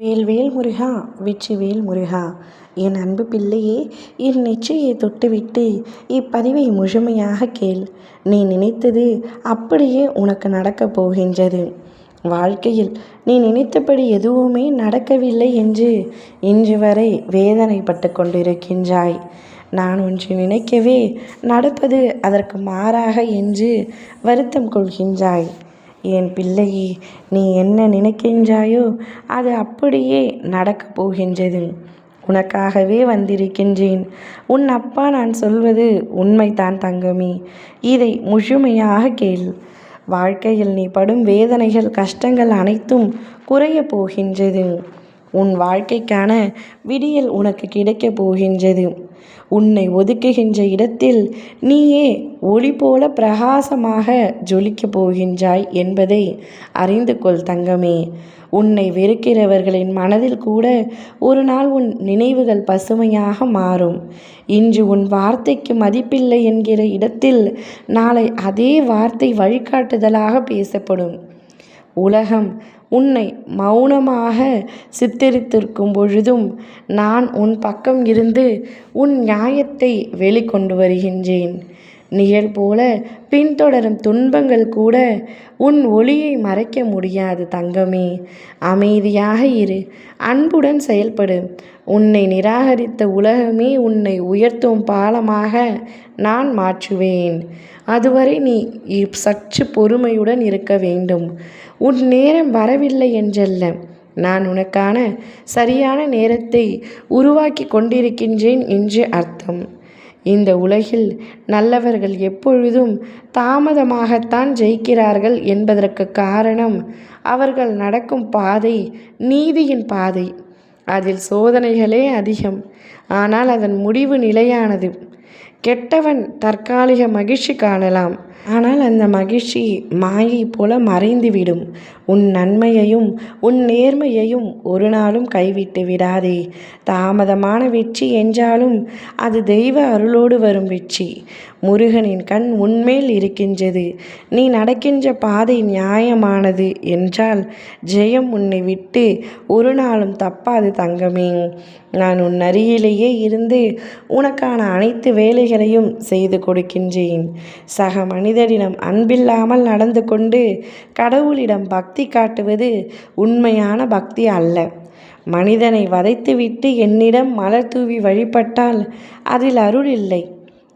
வேல்வேல் முருகா வெற்றிவேல் முருகா. என் அன்பு பிள்ளையே என் நெற்றியை தொட்டுவிட்டு இப்பதிவை முழுமையாக கேள். நீ நினைத்தது அப்படியே உனக்கு நடக்கப் போகின்றது. வாழ்க்கையில் நீ நினைத்தபடி எதுவுமே நடக்கவில்லை என்று இன்று வரை வேதனைப்பட்டு கொண்டிருக்கின்றாய். நான் ஒன்று நினைக்கவே நடப்பது அதற்கு மாறாக என்று வருத்தம் கொள்கின்றாய். என் பிள்ளையே நீ என்ன நினைக்கின்றாயோ அது அப்படியே நடக்கப் போகின்றது. உனக்காகவே வந்திருக்கின்றேன். உன் அப்பா நான் சொல்வது உண்மைதான் தங்கமி. இதை முழுமையாக கேள். வாழ்க்கையில் நீ படும் வேதனைகள் கஷ்டங்கள் அனைத்தும் குறைய போகின்றது. உன் வாழ்க்கைக்கான விடியல் உனக்கு கிடைக்கப் போகின்றது. உன்னை ஒதுக்குகின்ற இடத்தில் நீயே ஒளி போல பிரகாசமாக ஜொலிக்கப் போகின்றாய் என்பதை அறிந்து கொள் தங்கமே. உன்னை வெறுக்கிறவர்களின் மனதில் கூட ஒரு நாள் உன் நினைவுகள் பசுமையாக மாறும். இன்று உன் வார்த்தைக்கு மதிப்பில்லை என்கிற இடத்தில் நாளை அதே வார்த்தை வழிகாட்டுதலாக பேசப்படும். உலகம் உன்னை மௌனமாக சித்தரித்திருக்கும் பொழுதும் நான் உன் பக்கம் இருந்து உன் நியாயத்தை வெளிக்கொண்டு வருகின்றேன். நிழல் போல பின்தொடரும் துன்பங்கள் கூட உன் ஒளியை மறைக்க முடியாது தங்கமே. அமைதியாக இரு. அன்புடன் செயல்படு. உன்னை நிராகரித்த உலகமே உன்னை உயர்த்தும் பாலமாக நான் மாற்றுவேன். அதுவரை நீ சற்று பொறுமையுடன் இருக்க வேண்டும். உன் நேரம் வரவில்லை என்றல்ல. நான் உனக்கான சரியான நேரத்தை உருவாக்கி கொண்டிருக்கின்றேன் என்று அர்த்தம். இந்த உலகில் நல்லவர்கள் எப்பொழுதும் தாமதமாகத்தான் ஜெயிக்கிறார்கள் என்பதற்கு காரணம் அவர்கள் நடக்கும் பாதை நீதியின் பாதை. அதில் சோதனைகளே அதிகம். ஆனால் அதன் முடிவு நிலையானது. கெட்டவன் தற்காலிக மகிழ்ச்சி காணலாம். ஆனால் அந்த மகிழ்ச்சி மாயை போல மறைந்துவிடும். உன் நன்மையையும் உன் நேர்மையையும் ஒரு நாளும் கைவிட்டு விடாதே. தாமதமான வெற்றி என்றாலும் அது தெய்வ அருளோடு வரும் வெற்றி. முருகனின் கண் உன்மேல் இருக்கின்றது. நீ நடக்கின்ற பாதை நியாயமானது என்றால் ஜெயம் உன்னை விட்டு ஒரு நாளும் தப்பாது தங்கமே. நான் உன் அருகிலேயே இருந்து உனக்கான அனைத்து வேலைகளையும் செய்து கொடுக்கின்றேன். சக மனிதரிடம் அன்பில்லாமல் நடந்து கொண்டு கடவுளிடம் பக்தி காட்டுவது உண்மையான பக்தி அல்ல. மனிதனை வதைத்துவிட்டு என்னிடம் மலர் தூவி வழிபட்டால் அதில் அருள் இல்லை.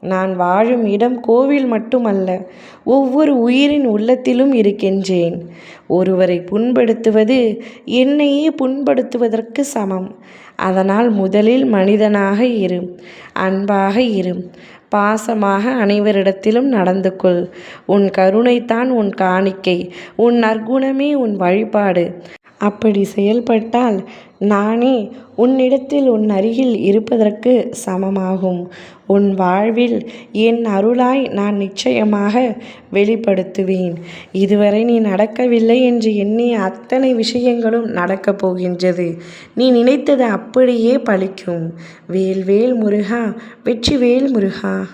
நான் வாழும் இடம் கோவில் மட்டுமல்ல ஒவ்வொரு உயிரின் உள்ளத்திலும் இருக்கின்றேன். ஒருவரை புண்படுத்துவது என்னையே புண்படுத்துவதற்கு சமம். அதனால் முதலில் மனிதனாக இரு அன்பாக இரு. பாசமாக அனைவரிடத்திலும் நடந்து கொள் உன் கருணைத்தான் உன் காணிக்கை. உன் நற்குணமே உன் வழிபாடு. அப்படி செயல்பட்டால் நானே உன்னிடத்தில் உன் அருகில் இருப்பதற்கு சமமாகும். உன் வாழ்வில் என் அருளாய் நான் நிச்சயமாக வெளிப்படுத்துவேன். இதுவரை நீ நடக்கவில்லை என்று எண்ணிய அத்தனை விஷயங்களும் நடக்கப் போகின்றது. நீ நினைத்தது அப்படியே பழிக்கும். வேல் வேல் முருகா வெற்றி வேல் முருகா.